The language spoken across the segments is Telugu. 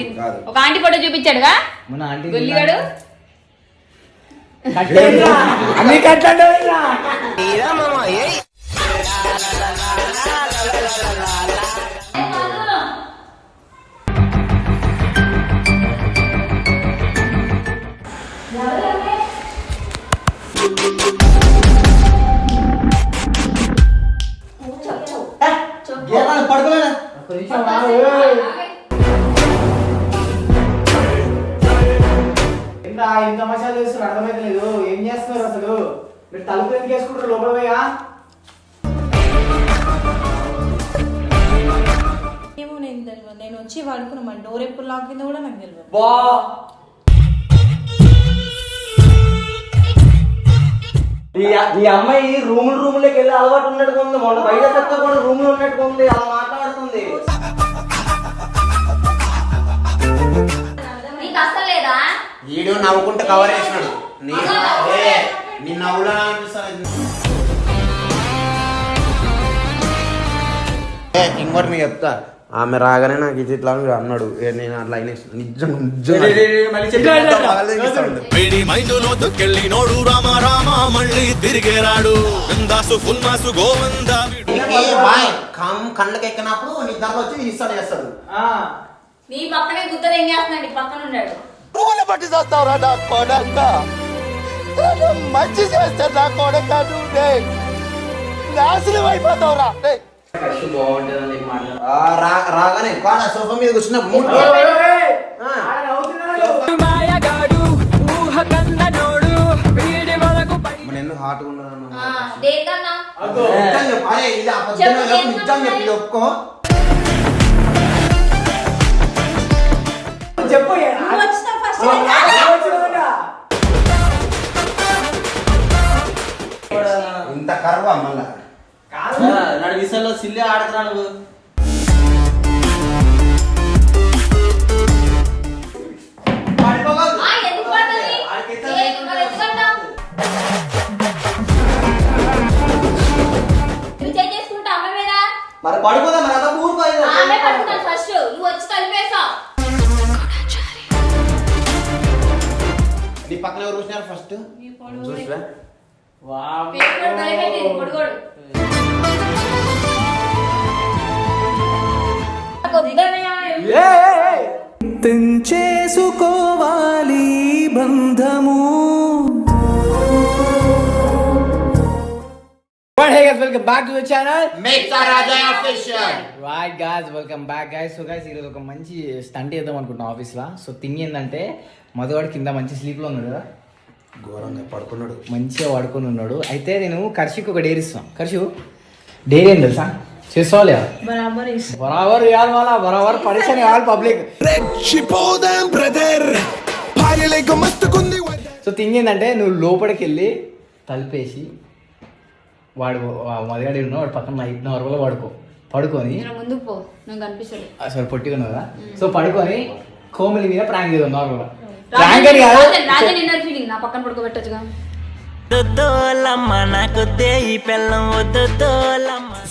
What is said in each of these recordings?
ఆంటీ. ఒక ఆంటీ ఫోటో చూపించాడుగా? మన ఆంటీ గొల్లిగాడు. అన్ని పడుకోలేదా? ఏంట్రా ఇంత మసాలా చేస్తున్నారు? అర్థమైతే లేదు. ఏం చేస్తున్నారు అసలు? మీరు తలుపు ఎందుకు వేసుకుంటారు? లోపల పోయా? ఏమో నేను తెలియదు నేను వచ్చి వాడుకున్నా మన డోర్ ఎప్పుడు లాక్ కింద కూడా నాకు తెలియదు బా. ఈ ఈ అమ్మాయి రూమ్ రూమ్లోకి వెళ్ళి అలవాటు ఉన్నట్టుగా ఉంది. మొన్న బయట చెత్త కూడా రూమ్లో ఉన్నట్టుగా ఉంది. అలా మాట్లాడుతుంది. వీడియో నవ్వుకుంటూ కవర్ చేసినాడు. నీ నవ్వులా ఇంకోటి నీకు చెప్తా. ఆమె రాగానే నాకు ఇది ఇట్లా అని అన్నాడు. ఏ, నేను అట్లా అయినా నిజం నిజం వేడి రామ రామ మళ్ళీ తిరిగేరాడు. బిందాసు ఫుల్ మాసు గోవింద బాయ్ కమ్ కళ్ళకి ఎక్కినప్పుడు నీ దాంట్లో వచ్చి ఇస్తాడు చేస్తాడు. ఆ, నీ పక్కనే గుద్దలు ఏం చేస్తున్నాడు? పక్కన ఉన్నాడు. పూల పట్టి చేస్తావురా నా కొడక. మంచి చేస్తే నా కొడక నువ్వు. నాశనం అయిపోతావురా. రాగానే. కాడ సోఫా మీద హాట్ ఉన్నాను వచ్చినదట. ఇంత కర్వ మళ్ళా? నాడు విషయంలో సిల్లి ఆడుతున్నా నువ్వు. మరి మీద? మరి అదా పడుకున్నాను ఫస్ట్ నువ్వు వచ్చి కలిపేసావు నీ పక్కన ఎవరు కూర్చున్నారు ఫస్ట్? చూసిరా. తెంచేసుకోవాలి బంధము. But hey guys, welcome back to the channel. ఈరోజు ఒక మంచి స్టంట్ చేద్దాం అనుకుంటున్నాం ఆఫీస్లో సో థింగ్ ఏంటంటే మధువాడు కింద మంచి స్లీప్లో ఉన్నాడు కదా? ఘోరంగా పడుకున్నాడు. మంచిగా పడుకొని ఉన్నాడు. అయితే నేను కర్షికి ఒక డైరీ ఇస్తాం. కర్షు డైరీ ఏం తెలుసా? చేసుకోవాలి బరాబర్ ఇస్తా బరాబర్ ఇవ్వాలి వాళ్ళ బరాబర్ పరేషాన్ ఇవ్వాలి పబ్లిక్ సో థింగ్ ఏంటంటే నువ్వు లోపలికి వెళ్ళి తలుపేసి వాడు మదిగాడి ఉన్న వాడు పక్కన నైట్ నార్మల్గా పడుకో. పడుకొని ముందుకు పో. నువ్వు కనిపిస్తాడు అసలు పొట్టిగా కదా? సో పడుకొని కోమలి మీద ప్రాంక్ చేద్దాం నార్మల్గా ప్రాంక్ అని కాదు రాజన్ రాజన్ ఇన్నర్ ఫీలింగ్ నా పక్కన పడుకోబెట్టచ్చుగా.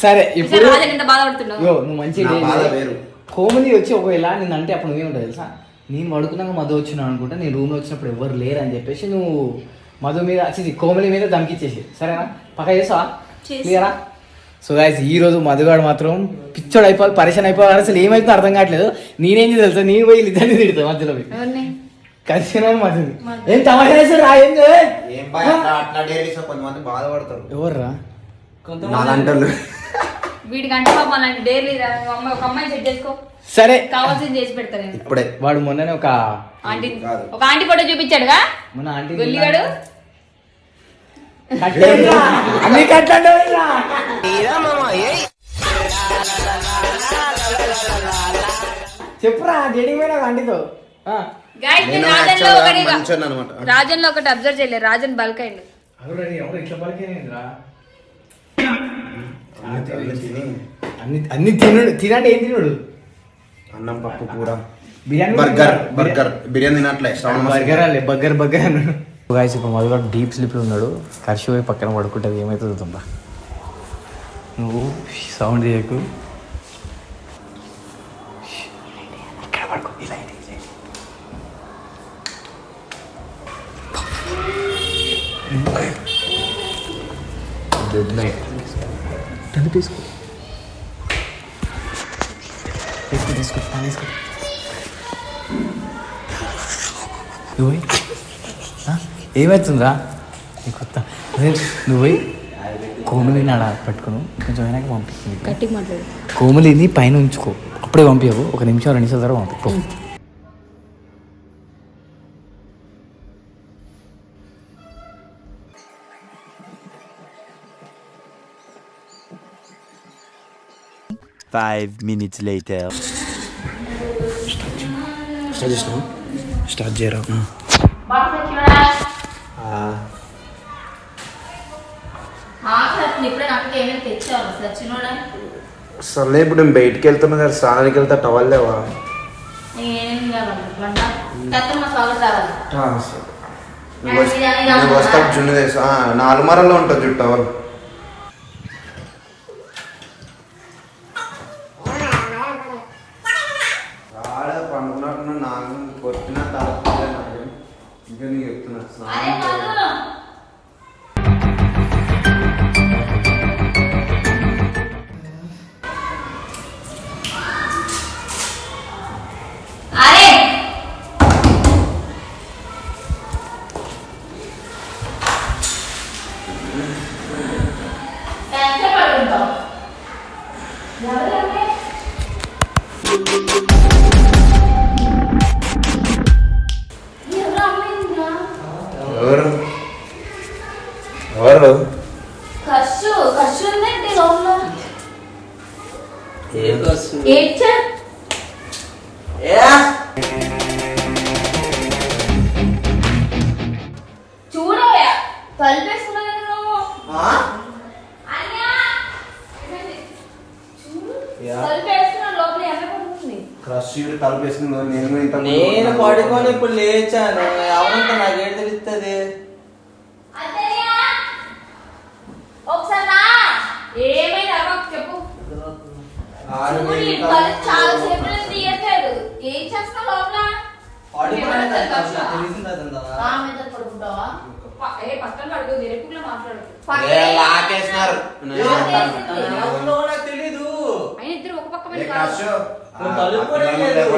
సరే ఇప్పుడు నువ్వు మంచి. కోమలి వచ్చి ఒకవేళ నేను అంటే అప్పుడు నువ్వేముంటుంది తెలుసా? నేను పడుకున్నాక మధు వచ్చినావు అనుకుంటా నేను రూమ్లో వచ్చినప్పుడు ఎవరు లేరు అని చెప్పేసి నువ్వు మధు మీద వచ్చేసి కోమలి మీద దమ్కిచ్చేసి సరేనా? పక్క చేసావా చేస్తా. క్లియరా సో గాయస్ ఈ రోజు మధుగాడు మాత్రం పిచ్చోడు అయిపోవాలి పరిచయం అయిపోవాలి అసలు ఏమైతుందో అర్థం కావట్లేదు. నేనేం చేయాలి తెలుసా? నేను పోయి ఇద్దరిని తిడతా మధ్యలో పోయి ఎవరిని కలిసిన మధుని ఏం తమాషా చేస్తారు రా ఏం ఏం బాయ్ అట్లా అట్లా డేర్ చేసా కొంతమంది బాధపడతారు. ఎవర్రా? నాలంటారు వీడికి అంటే పాపం అలాంటి డైలీ అమ్మాయి ఒక అమ్మాయి సెట్ చేసుకో. సరే. కావాల్సింది చేసి పెడతా నేను. ఇప్పుడే. వాడు మొన్ననే ఒక ఆంటీ కాదు. ఒక ఆంటీ ఫోటో చూపించాడుగా? మన ఆంటీ గొల్లిగాడు. అన్ని కట్టండిరా. చెప్పురా డేటింగ్ పోయినా ఆంటీతో. ఆ. రాజన్లో ఒకటి అబ్జర్వ్ చేయలేదు. రాజన్ బల్క్ అయింది? అన్ని తిని అన్ని అన్ని తినుడు. తినంటే ఏం తినుడు? అన్నం పప్పు కూర. Biryani burger burger. బిర్యానీ తినట్లే శ్రవణ బర్గర్ అలే బర్గర్ బర్గర్ అన్నాడు. గాయస్ ఇప్పుడు మొదలు డీప్ స్లీప్లో ఉన్నాడు. కర్షి పోయి పక్కన పడుకుంటుంది ఏమవుతుందో తుందా నువ్వు సౌండ్ చేయకు. ఇక్కడ పడుకో ఇలా గుడ్ నైట్ తను తీసుకో. తీసుకో తీసుకో తను తీసుకో. నువ్వు? ఏమవుతుందిరా నీ కొత్త. అదే నువ్వు పోయి. కోమలిని ఆడ పెట్టుకును కొంచెం వెనక పంపిస్తుంది కోమలిని పైన ఉంచుకో. అప్పుడే పంపించవు. ఒక నిమిషం రెండు నిమిషాల తర్వాత పంపి Five minutes later. స్టార్ట్ చేసినావు స్టార్ట్ చేయరా ఇప్పుడే సర్లే నేను బయటికి వెళ్తున్నా కదా స్నానానికి వెళ్తా టవల్ లేవా? వస్తా జున్ను తెలుసు నా అలమారాలో ఉంటుంది జుట్టు టవల్ ఎవరు అమ్మిందా ఎవరు ఎవరు ఖర్చు ఖర్చు ఉందండి లోపల ఏం వస్తుంది ఏడ్చా చూడు యా. తలిపేసుకున్నా లోపల ఎంత పడుతుంది క్రష్ తలుపు నేను ఇంత నేను. పడుకొని ఇప్పుడు లేచాను. ఎవరంతా నాకేం తెలుస్తుంది పక్కన లాకేసినారు. పక్కమని కాదు. ఇద్దరు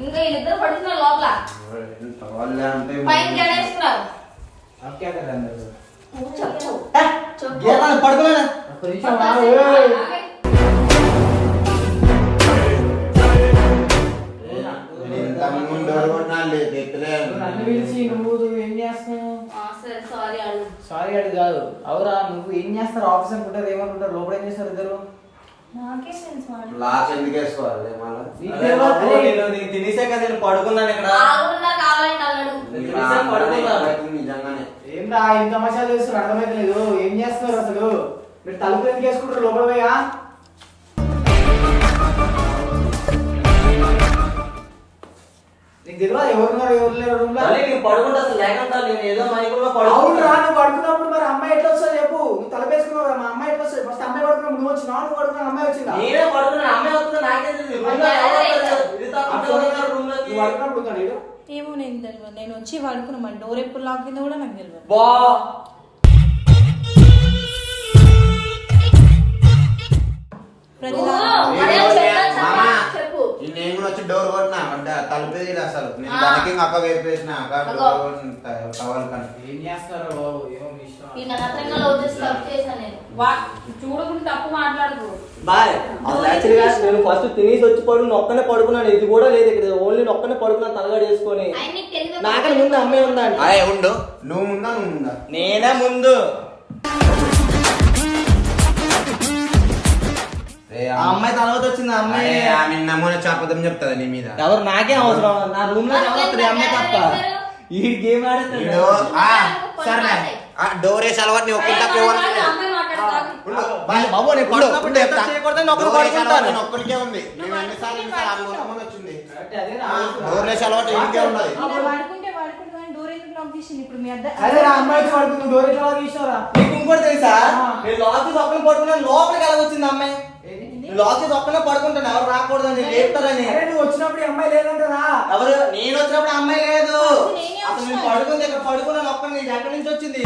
ఇంకా వీళ్ళిద్దరు పడుతున్నారు పైన పడుతున్నా ఇంత ముందు ఎవరు లేదు. నువ్వు నన్ను పిలిచి నువ్వు నువ్వు ఏం చేస్తున్నావు? ఆ, సరే సారీ అడుగు. సారీ అడి కాదు. అవురా నువ్వు ఏం చేస్తారు? ఆఫీస్ అనుకుంటారు ఏమనుకుంటారు? లోపల ఏం చేస్తారు ఇద్దరు? నాకే సెన్స్ వాడు లాక్ ఎందుకు వేసుకోవాలి? మళ్ళీ అరే బాబు. నేను నేను తినేసే కదా నేను పడుకున్నాను ఇక్కడ. ఆగున్నా కావాలంటే అన్నాడు. నేను తినేసే పడుకున్నాను. నిజంగానే. ఏం రా ఏం తమాషాలు చేస్తున్నారు? అర్థమైతలేదు. ఏం చేస్తున్నారు అసలు? మీరు తలుపు ఎందుకు వేసుకుంటారు? లోపల పోయా? నీకు తెలియదు? ఎవరున్నారు ఎవరు లేరు రూమ్లో? మళ్ళీ నేను పడుకుంటే అసలు లేకుండా నేను ఏదో మైకుల్లో అవును రా పడుకుంటా నువ్వు పడుకున్నప్పుడు మరి అమ్మాయి ఎట్లా వస్తుంది చెప్పు. నువ్వు తలుపు వేసుకున్నావు కదా, మా అమ్మాయి ఎట్లా వస్తుంది? ఫస్ట్ అమ్మాయి పడుకున్నప్పుడు నువ్వు వచ్చినావు? నువ్వు పడుకున్న అమ్మాయి వచ్చిందా? నేనే పడుకున్నాను అమ్మాయి వస్తుంది? నాకే తెలియదు రూమ్లో ఎవరో ఒకరు ఇది తప్ప అప్పుడు ఎవరో ఒకరు రూమ్లోకి నువ్వు పడుకున్నప్పుడు ఉన్నాడు ఈడు. ఏమో నేను తెలియదు నేను వచ్చి పడుకున్నా. మరి డోర్ ఎప్పుడు లాక్ కింద కూడా నాకు తెలియదు బా. మామ, చెప్పు. నేను కూడా వచ్చి డోర్ కొట్టినా? అంటే తలుపే తీయలే అసలు. నేను. దానికి అక్క వేపేసిన? అక్క. డోర్ టవల్ కానీ ఏం చేస్తున్నారు బాబు ఏమో మీ ఇష్టం. ఈ నగత్రంగా లవ్ చేసి తప్పు చేశాను నేను. వా చూడకుండా తప్పు మాట్లాడదు బాయ్. అసలు యాక్చువల్గా నేను ఫస్ట్ తినేసి వచ్చి పడు నొక్కనే పడుకున్నాను. ఇది కూడా లేదు ఇక్కడ. ఓన్లీ నొక్కనే పడుకున్నాను తలగాడు ఆయన నీకు తెలియదు. నాకని ముందు అమ్మాయి ఉందా అండి అరే ఉండు. నువ్వు ముందా నువ్వు ముందా? నేనే ముందు. ఆ అమ్మాయి తర్వాత వచ్చింది ఆ అమ్మాయి ఆమె నమూనా చాపదం చెప్తుంది నీ మీద. ఎవరు? నాకే అవసరం నా రూమ్లో ఎవరు అమ్మాయి తప్ప. ఈ గేమ్ ఆడేస్తాడు వీడు, ఆ, సరేలే. ఆ, డోర్ వేసి అలవాటు నీ ఒక్కరి తప్ప బాబు, నేను చెప్తా. ఉంది. మేము ఎన్నిసార్లు ఎన్నిసార్లు వచ్చింది. డోర్ వేసి అలవాటు ఇంకే ఉన్నది ఇంకోటి తెలుసా? ఆ. నేను లాక్ చేసి ఒక్కనే పడుకున్నాను లోపలికి ఎలా వచ్చింది అమ్మాయి? లాక్ చేసి ఒక్కనే పడుకుంటాను. ఎవరు రాకూడదని లేపుతారని. అరే నువ్వు వచ్చినప్పుడు ఈ అమ్మాయి లేదంటరా? ఎవరు? నేను వచ్చినప్పుడు అమ్మాయి లేదు. అసలు నేను. పడుకుంది ఇక్కడ పడుకున్నాను ఒక్కని ఎక్కడి నుంచి వచ్చింది?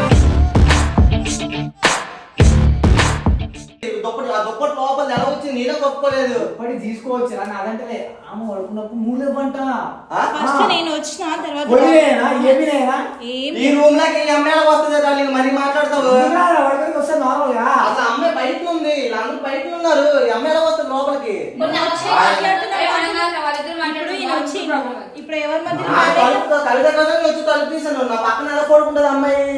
దుప్పటి ఆ దుప్పటి లోపల ఎలా వచ్చింది నేనే కొట్టుకోలేదు పడి తీసుకోవచ్చు రా నాదంటే ఆమె పడుకున్నప్పుడు మూలే పంట? ఫస్ట్ నేను వచ్చిన తర్వాత పొడినేనా ఏమినేనా ఏం ఈ రూమ్లోకి ఈ అమ్మాయి ఎలా వస్తుంది నేను మరీ మాట్లాడతావు? వస్తే నార్మల్గా అసలు అమ్మాయి బయట ఉంది వీళ్ళందరూ బయట ఉన్నారు. ఈ అమ్మాయి ఎలా వస్తుంది లోపలికి? మొన్న వచ్చి అనగా వాళ్ళిద్దరు ఇప్పుడు ఈయన వచ్చి మాట్లాడుతున్నారు. ఇప్పుడు ఎవరి మధ్య ఆ తలుపు వచ్చి తలుపు తీసాను. నా పక్కన ఎలా పడుకుంటది అమ్మాయి?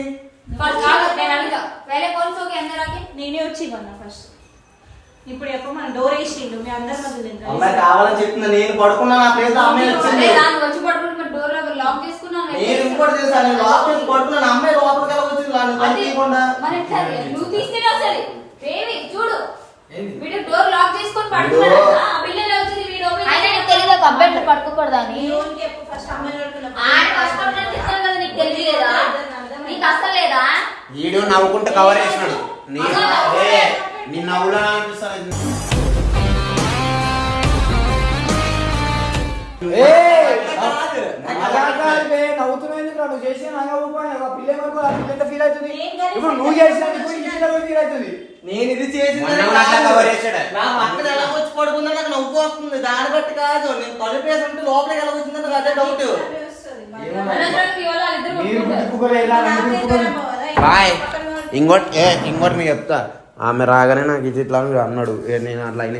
ఫస్ట్ కాదు, నేను అడుగుతా. వేరే వచ్చి ఇవ్వన్నా ఫస్ట్. ఇప్పుడు ఎప్పుడు మన డోర్ వేసిండు మీ అందరి మధ్య అమ్మాయి కావాలని చెప్తున్నా నేను పడుకున్నా నా ప్లేస్ అమ్మాయి వచ్చింది. దాన్ని వచ్చి పడుకుంటే డోర్ లాక్ చేసుకున్నాను నేను ఇంకోటి తెలుసా నేను లోపల చేసి పడుకున్నాను అమ్మాయి లోపలికి ఎలా వచ్చింది నన్ను మరి ఎట్లా? నువ్వు బేబీ చూడు? వీడు డోర్ లాక్ చేసుకొని పడుకున్నాడు. ఆ పిల్లలు వచ్చింది? వీడు అయితే నీకు తెలియదు ఒక అబ్బాయి ఫస్ట్ అమ్మాయి ఆడ ఫస్ట్ కదా నీకు తెలియలేదా నీకు అసలు లేదా? వీడియో నవ్వుకుంటే కవర్ చేసినాడు. నీ ఏ, నీ నవ్వులా అనిపిస్తుంది నవ్వుతున్నావు ఎందుకు నువ్వు చేసిన పిల్ల పిల్ల ఫీల్ అవుతుంది. ఇప్పుడు నువ్వు పిల్ల ఫీల్ అవుతుంది? నేను ఇది చేసింది మొన్న కూడా అట్లా కవర్ చేశాడు. నా పక్కన ఎలా వచ్చి పడుకుందా నాకు నవ్వు వస్తుంది. దాన్ని బట్టి కాదు. నేను తలుపు వేసి ఉంటే లోపలికి ఎలా వచ్చింది నాకు అదే డౌట్ నన్ను బాయ్. ఇంకోటి ఏ ఇంకోటి నీకు చెప్తా. ఆమె రాగానే నాకు ఇది ఇట్లా అని అన్నాడు. ఏ, నేను అట్లా అయినా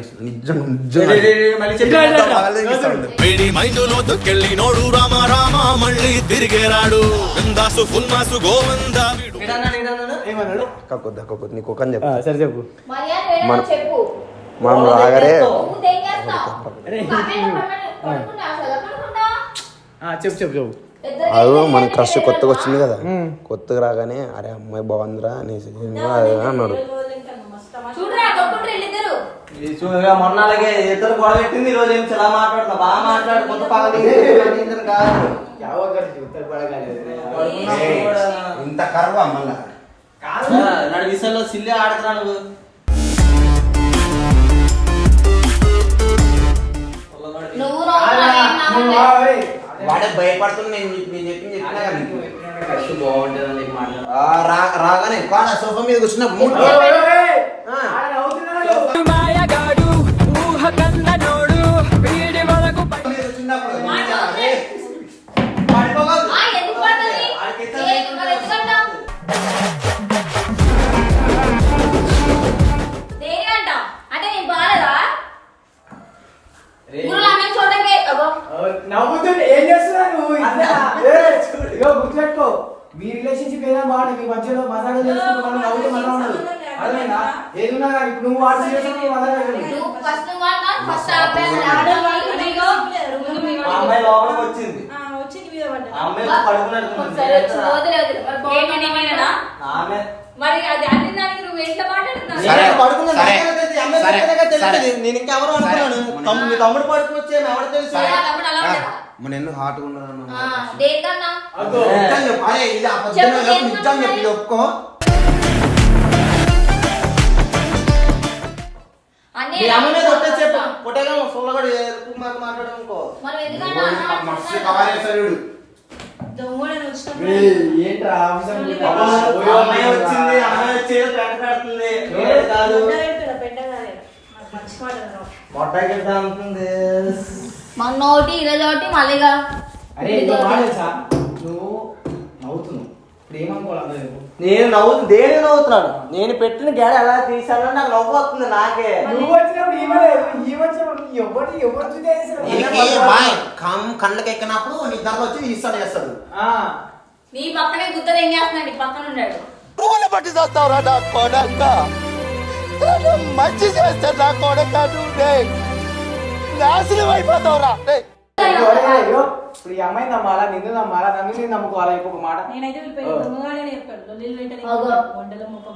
దొక్కెళ్ళి నోడు రామ రామ మళ్ళీ తిరిగేరాడు బిందాసు ఫుల్ మాసు గోవింద వీడు. ఏడన్నాడు, ఏడన్నాడు? ఏమన్నాడు? కాకొద్దు కాకొద్దు నీకు ఒక చెప్తా. సరే చెప్పు. మన- రాగానే? చెప్పు చెప్పు చెప్పు. అదో మనకి క్రష్ కొత్తగా వచ్చింది కదా. కొత్తగా రాగానే అరే అమ్మాయి బాగుందిరా అనేసి అన్నాడు. నువ్వు. వాడే భయపడుతుంది నేను చెప్పి- నేను చెప్పి చెప్పినా కదా నీకు. బాగుంటుంది మాట్లాడు ఆ, రా- రాగానే కాడ సోఫా మీద కూర్చున్నప్పుడు మూడు మధ్యలో మసాలా చేసుకుంటూ మనం నవ్వుతూ మనం ఉండదు అర్థమైందా? ఏదున్నా కానీ ఇప్పుడు నువ్వు వాడు సీరియస్ నువ్వు ఫస్ట్ నువ్వు అన్నా ఫస్ట్ ఆ అబ్బాయి ఆడవాళ్ళు ఇదిగో, ముందు మీ ఆ వాడికి. అమ్మాయి లోపలికి వచ్చింది. వచ్చింది మీద పడ్డా ఆ అమ్మాయి పడుకున్నట్టు వచ్చి? ఆమె. మరి అది అన్ని దానికి నువ్వు ఎట్లా మాట్లాడుతున్నావు? సరే. నేను ఇంకెవరు అనుకున్నాను. సరే. తమ్ముడు- మీ తమ్ముడు పడుకుని ఎవరు తెలుసు? మన ఎందుకు హార్ట్ ఉన్నాను. అరే ఇది అబద్ధం నిజం చెప్పి? ఒప్పుకో ఏంట్రా వచ్చింది అమ్మాయి వచ్చి పెంట పెడుతుంది. కాదు? మంచి మొన్న ఒకటి ఈరోజు ఒకటి మళ్ళీగా అరే ఇంకో మాట తెలుసా? నువ్వు నవ్వుతున్నావు. ఇప్పుడు ఏమనుకోవాలి. నేను నవ్వు దేని నవ్వుతున్నాను నేను పెట్టిన గేడ ఎలా తీసానో నాకు నవ్వు వస్తుంది నాకే. నువ్వు వచ్చినప్పుడు ఈమెలేదు ఈ వచ్చినప్పుడు ఎవరు ఎవరు కళ్ళకి ఎక్కినప్పుడు నిద్రలో వచ్చి ఇస్తాడు చేస్తాడు. నీ పక్కనే గుద్దలు ఏం చేస్తున్నాడు? నీ పక్కన ఉన్నాడు. పురుగులు పట్టి చేస్తావురా నా కొడక? మంచి చేస్తే నా కొడక నువ్వే. నాశనం అయిపోతావురా. రేయ్. ఇప్పుడు ఈ అమ్మాయి నమ్మాలా నిన్ను నమ్మాలా నన్ను నేను నమ్ముకోవాలా ఇంకొక మాట?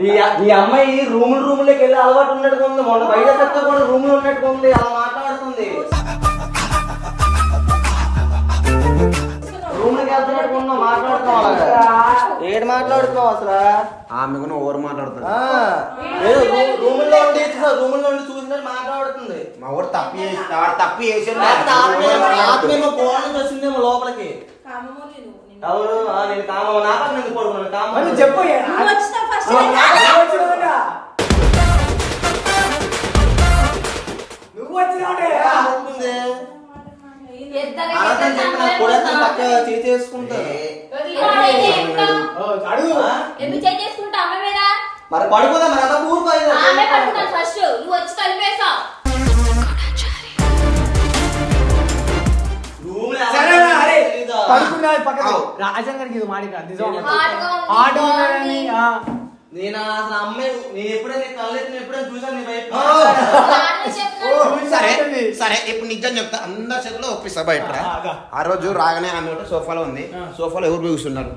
ఈ ఈ అమ్మాయి రూములు రూములకి వెళ్ళి అలవాటు ఉన్నట్టుగా ఉంది మొన్న బయట కూడా రూమ్లో ఉన్నట్టుగా ఉంది అలా మాట్లాడుతుంది. మాట్లాడుతున్నావు అలాగా ఏడు మాట్లాడుతున్నావు అసలు. ఆమె కూడా ఓవర్ మాట్లాడుతుంది. ఆ, ఏదో రూ- రూముల్లో ఉండి రూముల్లో ఉండి చూసినట్టు మాట్లాడుతుంది. మా ఊరు తప్పు చేసి తప్పు చేసి ఆత్మేమో ఫోన్ నుంచి వచ్చిందేమో లోపలికి. ఎవరు ఆ, నేను కామ నా పక్కన ఎందుకు పడుకున్నాను? కామ మరి నువ్వు చెప్పు నువ్వు ఇద్దరు చెప్పిన. కూడా పక్క చేసేసుకుంటారు అడుగు? ఎందుకు చేయి చేసుకుంటా ఆమె మీద మరి పడుకోదా మరి అలా ఊరుకో ఇది. ఆమె పట్టుకున్నాను ఫస్ట్ నువ్వు వచ్చి కలిపేసావు? పడుకున్నా పక్కన ఆవు. రాజన్ గారికి ఇది మాట కాదు, నిజం అన్నట్టు. నేను అసలు అమ్మాయి నేను ఎప్పుడైనా కళ్ళెత్తి ఎప్పుడైనా చూసాను నీ వైపు. సరే సరే ఇప్పుడు నిజం చెప్తా. అందరి చేతిలో ఒప్పిస్తా బయట ఆ, రోజు రాగానే ఆమె ఒకటి సోఫాలో ఉంది. సోఫాలో ఎవరు కూర్చున్నారు.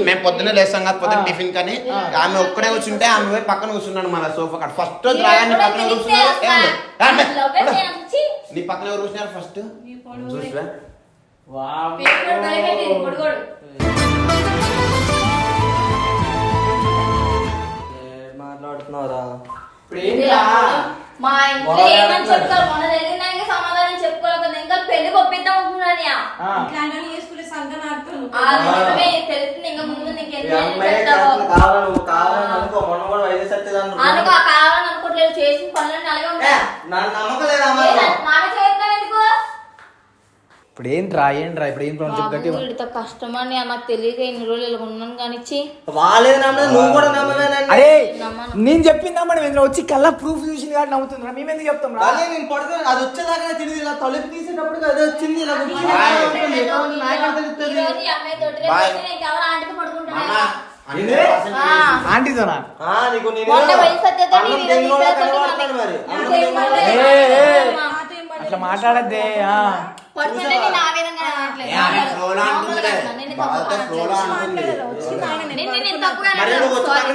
మేము- పొద్దున్నే లేస్తాం కదా పొద్దున్న. టిఫిన్ కానీ. ఆమె ఒక్కడే కూర్చుంటే ఆమె పోయి పక్కన కూర్చున్నాడు మన సోఫా కాడ. ఫస్ట్ రోజు రాగానే పక్కన కూర్చున్నాడు. నీ పక్కన ఎవరు కూర్చున్నారు ఫస్ట్? చూసిరా. వావ్. పేపర్ భయపెట్టింది, పొడుగోడు. ఏం మాట్లాడుతున్నావురా ఇప్పుడు ఏంట్రా? మా ఇంట్లో గొడవ ఏమని ఆడుతున్నారు. చెప్తారు మొన్న జరిగిందానికి సమాధానం చెప్పుకోలేకపోతే ఇంకా పెళ్ళి పంపిద్దాం అనుకున్నాను ఆ. ఇట్లాంటివన్నీ చేసుకునే సంఘం ఆడుతాను ఆ నిజమే తెలుస్తుంది ఇంకా ముందు నీకు కావాలని అనుకో మొన్న కూడా వైద్య సత్యదాన్ని అనుకో ఆ కావాలని అనుకోవట్లేదు చేసిన పనులన్నీ అలాగే ఉంటాయి నమ్మకలేదా ఏ, చేస్తావు ఎందుకు ఇప్పుడు ఏంట్రా ఏంట్రా ఇప్పుడు ఏం ప్రాబ్లం చెప్పు గట్టిగా. వీడితో కష్టం అని నాకు తెలియక ఇన్ని రోజులు ఇలా ఉన్నాను కానీ ఛీ, వాళ్ళేది నమ్మలేదు? నువ్వు కూడా నమ్మలేనండి అరే నమ్మను. నేను చెప్పిందా మనం ఇందులో వచ్చి కళ్ళ ప్రూఫ్ చూసింది కాబట్టి నమ్ముతుందిరా మేము ఎందుకు చెప్తాం రా? అదే నేను పడుతుంది అది వచ్చేదాకా తిరిగి ఇలా తలుపు తీసేటప్పుడు అదే వచ్చింది ఇలా. ఆంటీతోనా? అట్లా మాట్లాడద్దే ఆ.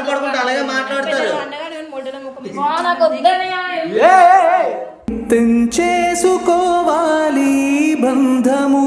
పడుకుంటే అలాగే మాట్లాడతారు. తెంచేసుకోవాలి బంధము.